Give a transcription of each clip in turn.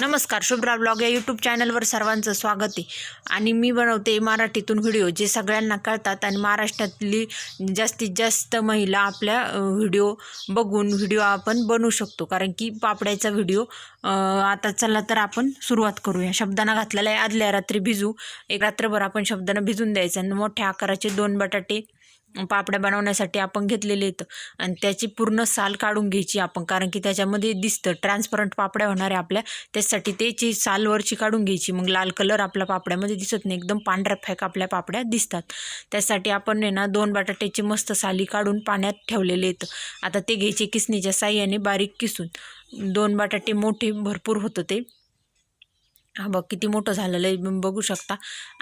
नमस्कार शुभ्रा ब्लॉग या यूट्यूब चॅनलवर सर्वांचं स्वागत आहे. आणि मी बनवते मराठीतून व्हिडिओ जे सगळ्यांना कळतात आणि महाराष्ट्रातली जास्तीत जास्त महिला आपल्या व्हिडिओ बघून व्हिडिओ आपण बनवू शकतो. कारण की पापड्याचा व्हिडिओ आता चला तर आपण सुरुवात करूया. शब्दांना घातलेला आहे आदल्या रात्री भिजू. एक रात्रभर आपण शब्दांना भिजून द्यायचं आणि मोठ्या आकाराचे दोन बटाटे पापड्या बनवण्यासाठी आपण घेतलेले आहेत. आणि त्याची पूर्ण साल काढून घ्यायची आपण. कारण की त्याच्यामध्ये दिसतं ट्रान्सपरंट पापड्या होणार आहे आपल्या. त्यासाठी त्याची सालवरची काढून घ्यायची. मग लाल कलर आपल्या पापड्यामध्ये दिसत नाही. एकदम पांढऱ्या फॅक आपल्या पापड्या दिसतात. त्यासाठी आपण आहे ना दोन बटाट्याची मस्त साली काढून पाण्यात ठेवलेले आहेत. आता ते घ्यायचे किसणीच्या साह्याने बारीक किसून. दोन बटाटे मोठे भरपूर होतं ते. हा बघ किती मोठं झालेलं आहे बघू शकता.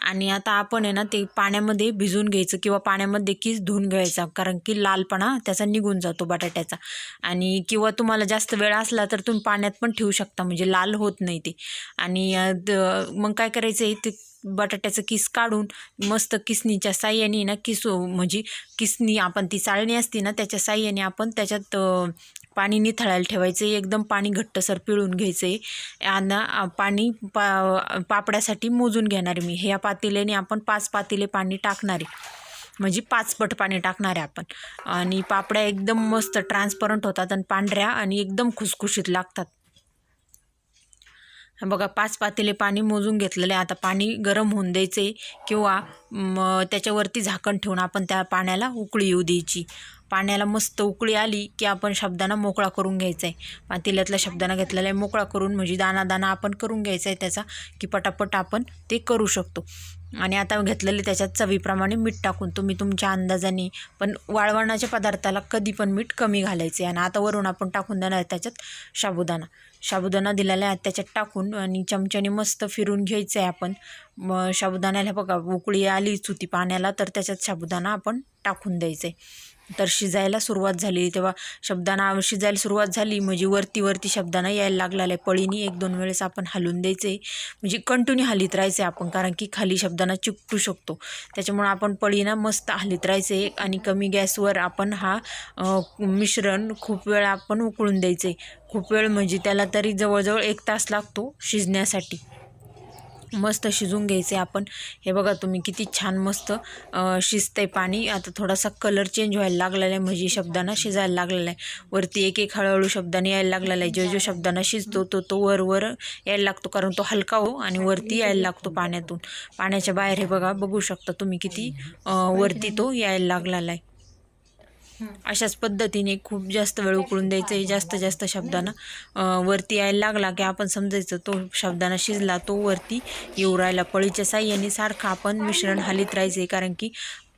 आणि आता आपण आहे ना ते पाण्यामध्ये भिजवून घ्यायचं किंवा पाण्यामध्ये किस धुवून घ्यायचा कारण की लालपणा त्याचा निघून जातो बटाट्याचा. आणि किंवा तुम्हाला जास्त वेळ असला तर तुम्ही पाण्यात पण ठेवू शकता म्हणजे लाल होत नाही ते. आणि द- मग काय करायचं आहे ते बटाट्याचं किस काढून मस्त किसनीच्या साह्याने ना किसू म्हणजे किसनी आपण ती चाळणी असते ना त्याच्या साह्याने आपण त्याच्यात पाणी निथळायला ठेवायचं आहे एकदम पाणी घट्टसर पिळून घ्यायचं आहे आणि पाणी पा पापड्यासाठी मोजून घेणार मी. ह्या पातेल्याने आपण पाच पातेले पाणी टाकणार आहे. म्हणजे पाच पट पाणी टाकणार आहे आपण. आणि पापड्या एकदम मस्त ट्रान्सपरंट होतात आणि पांढऱ्या आणि एकदम खुसखुशीत लागतात. बघा पाच पातेले पाणी मोजून घेतलेलं आहे. आता पाणी गरम होऊन द्यायचं आहे किंवा त्याच्यावरती झाकण ठेवून आपण त्या पाण्याला उकळी येऊ द्यायची. पाण्याला मस्त उकळी आली की आपण शब्दांना मोकळा करून घ्यायचा आहे. पातेल्यातला शब्दांना घेतलेला आहे मोकळा करून म्हणजे दाना दाना आपण करून घ्यायचा आहे त्याचा की पटापट आपण ते करू शकतो. आणि आता घेतलेले त्याच्यात चवीप्रमाणे मीठ टाकून तुम्ही तुमच्या अंदाजाने पण वाळवणाच्या पदार्थाला कधी पण मीठ कमी घालायचे आणि आता वरून आपण टाकून देणार त्याच्यात साबुदाणा साबुदाणा दिलेला आहे त्याच्यात टाकून आणि चमच्याने मस्त फिरून घ्यायचं आहे आपण. मग साबुदाण्याला बघा उकळी आलीच होती पाण्याला तर त्याच्यात साबुदाणा आपण टाकून द्यायचं. आहे तर शिजायला सुरुवात झाली तेव्हा शब्दांना शिजायला सुरुवात झाली म्हणजे वरती वरती शब्दांना यायला लागलेला आहे पळीनी एक दोन वेळेस आपण हलवून द्यायचे. म्हणजे कंटिन्यू हलीत राहायचे आपण कारण की खाली शब्दांना चिकटू शकतो. त्याच्यामुळं आपण पळीना मस्त हलीत राहायचे आणि कमी गॅसवर आपण हा मिश्रण खूप वेळ आपण उकळून द्यायचे. खूप वेळ म्हणजे त्याला तरी जवळजवळ एक तास लागतो शिजण्यासाठी. मस्त शिजून घ्यायचे आपण. हे बघा तुम्ही किती छान मस्त शिजत शिजतंय पाणी. आता थोडासा कलर चेंज व्हायला लागलेला आहे म्हणजे शब्दांना शिजायला लागलेला आहे वरती एक एक हळूहळू शब्दाने यायला लागलेला आहे जो जो शब्दांना शिजतो तो तो वर वर यायला लागतो. कारण तो हलका हो आणि वरती यायला लागतो पाण्यातून. पाण्याच्या बाहेर हे बघा बघू शकता तुम्ही किती वरती तो यायला लागलेला आहे अशाच पद्धतीने खूप जास्त वेळ उकळून द्यायचं आहे जास्त जास्त शब्दांना. वरती यायला लागला की आपण समजायचं तो शब्दांना शिजला तो वरती येऊ राहिला. पळीच्या साह्याने सारखं आपण मिश्रण हालीत राहायचं आहे कारण की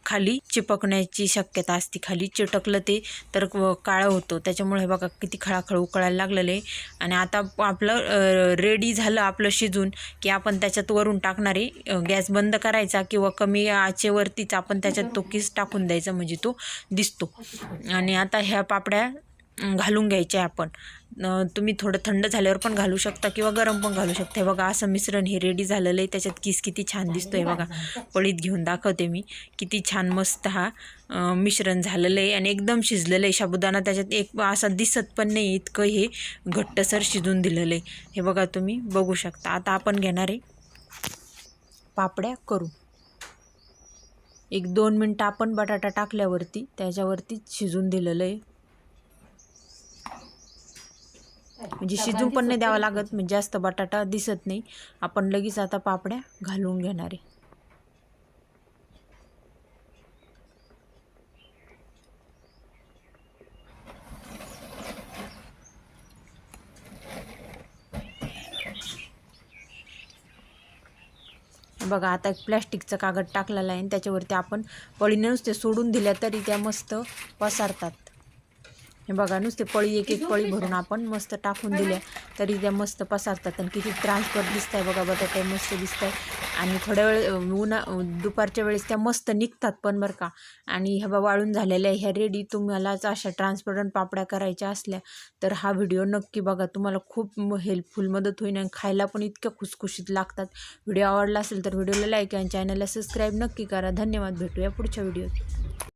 खाली चिपकण्याची शक्यता असते. खाली चिटकलं ते तर काळं होतं. त्याच्यामुळे हे बघा किती खळाखळ उकळायला लागलेलं आहे. आणि आता आपलं रेडी झालं आपलं शिजून की आपण त्याच्यात वरून टाकणारे गॅस बंद करायचा किंवा कमी आचेवरतीच आपण त्याच्यात तो किस टाकून द्यायचा म्हणजे तो दिसतो. आणि आता ह्या पापड्या घालून घ्यायच्या आपण. तुम्ही थोडं थंड झाल्यावर पण घालू शकता किंवा गरम पण घालू शकता. हे बघा असं मिश्रण हे रेडी झालेलं आहे. त्याच्यात किस किती छान दिसतोय बघा. पळीत घेऊन दाखवते मी. किती छान मस्त हा मिश्रण झालेलं आहे आणि एकदम शिजलेलं आहे. साबुदाणा त्याच्यात एक असा दिसत पण नाही इतकं हे घट्टसर शिजून दिलेलं आहे. हे बघा तुम्ही बघू शकता. आता आपण घेणार आहे पापड्या करू एक दोन मिनटं आपण बटाटा टाकल्यावरती त्याच्यावरती शिजून दिलेलं आहे. म्हणजे शिजून पण नाही द्यावं लागत म्हणजे जास्त बटाटा दिसत नाही. आपण लगेच आता पापड्या घालून घेणार आहे. बघा आता एक प्लॅस्टिकचं कागद टाकलेलं आहे आणि त्याच्यावरती आपण पळीने नुसते सोडून दिल्या तरी त्या मस्त पसारतात. हे बघा नुसते पळी एक एक पळी भरून आपण मस्त टाकून दिल्या. तरी त्या मस्त पसारतात आणि किती ट्रान्सफर दिसत आहे बघा बटाटे मस्त दिसत आहे आणि थोड्या वेळ उन्हा दुपारच्या वेळेस त्या मस्त निघतात पण बरं का. आणि ह्या बा वाळून झालेल्या ह्या रेडी तुम्हालाच अशा ट्रान्सपरंट पापड्या करायच्या असल्या तर हा व्हिडिओ नक्की बघा. तुम्हाला खूप हेल्पफुल मदत होईल आणि खायला पण इतक्या खुसखुशीत लागतात. व्हिडिओ आवडला असेल तर व्हिडिओला लाईक आणि चॅनलला सबस्क्राईब नक्की करा. धन्यवाद. भेटूया पुढच्या व्हिडिओत